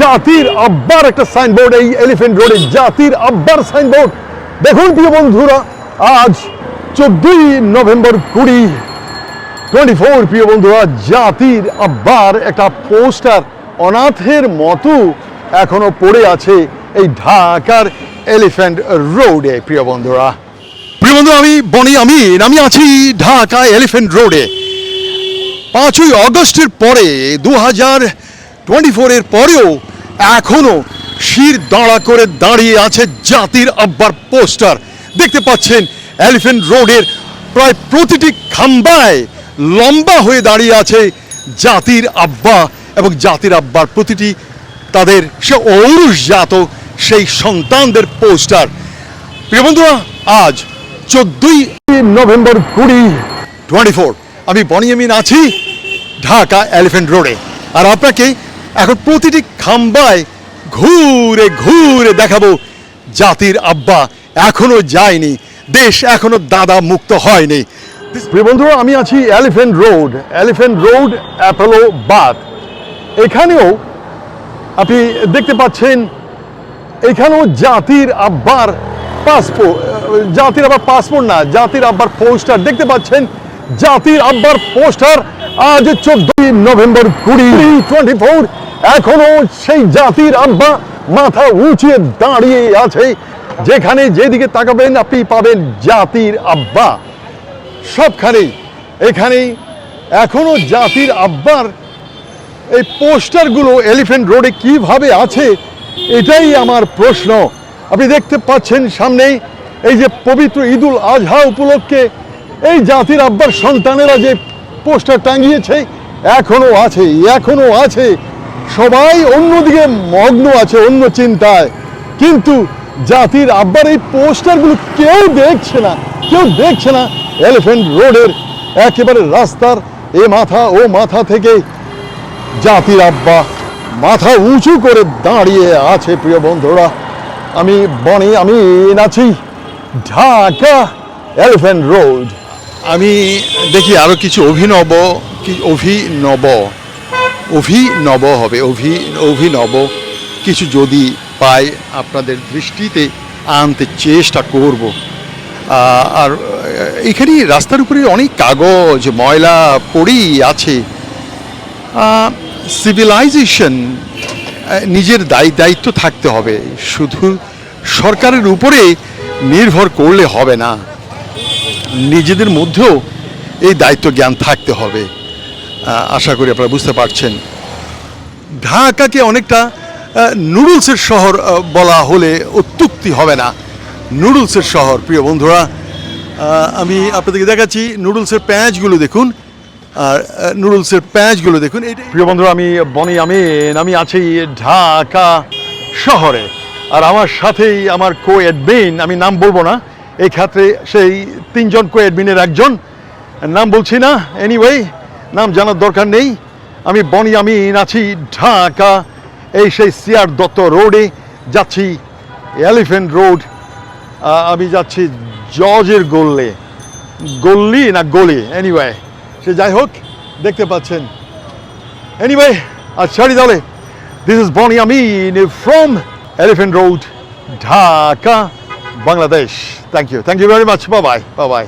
জাতির আব্বার একটা সাইনবোর্ড এই এলিফেন্ট রোডে জাতির আব্বার সাইনবোর্ড দেখুন প্রিয় বন্ধুরা, আজ চোদ্দই নভেম্বর কুড়ি টোয়েন্টি ফোর প্রিয় বন্ধুরা, জাতির আব্বার একটা পোস্টার অনাথের মতো এখনও পড়ে আছে এই ঢাকার এলিফ্যান্ট রোডে প্রিয় বন্ধুরা। প্রিয় বন্ধু আমি বনি আমিন আমি আছি ঢাকা এলিফ্যান্ট রোডে পাঁচই অগস্টের পরে দু হাজার টোয়েন্টি ফোরের পরেও এখনও শির দাঁড়া করে দাঁড়িয়ে আছে জাতির আব্বার পোস্টার। দেখতে পাচ্ছেন, এলিফেন্ট রোডের প্রায় প্রতিটি খাম্বায় লম্বা হয়ে দাঁড়িয়ে আছে জাতির আব্বা এবং জাতির আব্বার প্রতিটি তাদের সে ঔরুষজাত সেই সন্তানদের পোস্টার। প্রিয় বন্ধুরা, আজ চোদ্দই নভেম্বর কুড়ি টোয়েন্টি ফোর। আমি বনিয়ামিন আছি, ঢাকা এলিফেন্ট রোডে। আর আপনাকে এখন প্রতিটি খাম্বায় ঘুরে ঘুরে দেখাবো জাতির আব্বা এখনও যায়নি, দেশ এখনও দাদা মুক্ত হয়নি। প্রিয় আমি আছি elephant road elephant road Apollo বাদ এখানেও আপনি দেখতে পাচ্ছেন, এখানেও জাতির আব্বার পাসপোর্ট জাতির আব্বার পাসপোর্ট না, জাতির আব্বার পোস্টার দেখতে পাচ্ছেন, জাতির আব্বার পোস্টার আজ চোদ্দই নভেম্বর কুড়ি টোয়েন্টি ফোর, এখনও সেই জাতির আব্বা মাথা উঁচিয়ে দাঁড়িয়ে আছে। যেখানে যেদিকে তাকাবেন, আপনি পাবেন জাতির আব্বা। সবখানেই এখানেই এখনও জাতির আব্বার এই পোস্টারগুলো এলিফেন্ট রোডে কীভাবে আছে, এটাই আমার প্রশ্ন। আপনি দেখতে পাচ্ছেন সামনেই এই যে পবিত্র ঈদুল আজহা উপলক্ষে এই জাতির আব্বার সন্তানেরা যে পোস্টার টাঙিয়েছে, এখনও আছে এখনও আছে। সবাই অন্যদিকে মগ্ন আছে, অন্য চিন্তায়। কিন্তু জাতির আব্বার এই পোস্টারগুলো কেউ দেখছে না, কেউ দেখছে না। এলিফ্যান্ট রোডের একেবারে রাস্তার এ মাথা, ও মাথা থেকে জাতির আব্বা মাথা উঁচু করে দাঁড়িয়ে আছে, প্রিয় বন্ধুরা। আমি বনি, আমি আছি ঢাকা এলিফেন্ট রোড। আমি দেখি আরও কিছু অভিনব, কি অভিনব অভিনব হবে, অভি, অভিনব। কিছু যদি পাই আপনাদের দৃষ্টিতে, আনতে চেষ্টা করব। আর, এখানে রাস্তার উপরে অনেক কাগজ, ময়লা পড়েই আছে। সিভিলাইজেশন নিজের দায়ী, দায়িত্ব থাকতে হবে। শুধু সরকারের উপরে নির্ভর করলে হবে না। নিজেদের মধ্যেও এই দায়িত্ব জ্ঞান থাকতে হবে। আশা করি আপনারা বুঝতে পারছেন। ঢাকাকে অনেকটা নুডলসের শহর বলা হলে অত্যুক্তি হবে না। নুডলসের শহর, প্রিয় বন্ধুরা আমি আপনাদেরকে দেখাচ্ছি নুডলসের প্যাঁচগুলো দেখুন। আর নুডলসের প্যাঁচগুলো দেখুন। প্রিয় বন্ধুরা, আমি বনি আমি আমি আছি ঢাকা শহরে। আর আমার সাথেই আমার কো অ্যাডমিন আমি নাম বলব না এই ক্ষেত্রে সেই তিনজন কো অ্যাডমিনের একজন, নাম বলছি না এনিওয়ে নাম জানার দরকার নেই। আমি বনি আমি আছি ঢাকা, এই সেই সিআর দত্ত রোডে যাচ্ছি এলিফ্যান্ট রোড। আমি যাচ্ছি জজের গোল্লে। গল্লি না গলি এনিওয়ে সে যাই হোক, দেখতে পাচ্ছেন। এনিওয়ে আর ছাড়ি তাহলে। This is Boni Amin from elephant road, Dhaka. Bangladesh. Thank you. Thank you very much. Bye bye. Bye bye.